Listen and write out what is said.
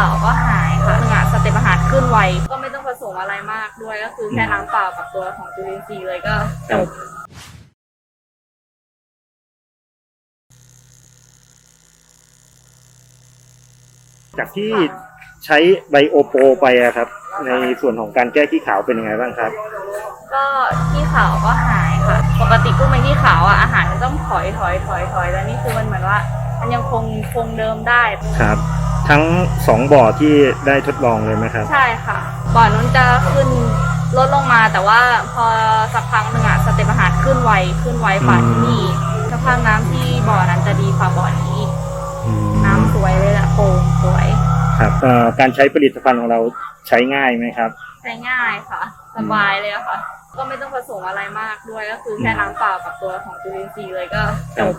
าวก็หายค่ะหนึ่งอะสเต็ปอาหารขึ้นไว ก็ไม่ต้องผสมอะไรมากด้วย ก็คือแค่น้ำเปล่ากับตัวของจุลินทรีย์เลยก็จบจากที่ใช้ไบโอโปรไปอะครับ ในส่วนของการแก้ขี้ขาวเป็นยังไงบ้างครับ ก็ที่ขาวก็หายค่ะ ปกติกุ้งเป็นที่ขาวอะอาหารมันต้องถอยถอยถอยถอยแล้วนี่คือมันเหมือนว่า มันยังคงคงเดิมได้ครับ ทั้งสองบ่อที่ได้ทดลองเลยไหมครับ ใช่ค่ะ บ่อนู้นจะขึ้นลดลงมาแต่ว่าพอสักพักหนึ่งอะสเต็ปอาหารขึ้นไวขึ้นไวกว่าอืมที่นี่สภาพน้ำที่บ่อนั้นจะดีกว่าบ่อนี้อีกอืมน้ำสวยเลยอะโปร่งสวยครับเอ่อการใช้ผลิตภัณฑ์ของเราใช้ง่ายไหมครับ ใช้ง่ายค่ะ สบายเลยอะค่ะ ก็ไม่ต้องผสมอะไรมากด้วยก็คือแค่น้ำเปล่ากับตัวของจุลินทรีย์เลยก็จบ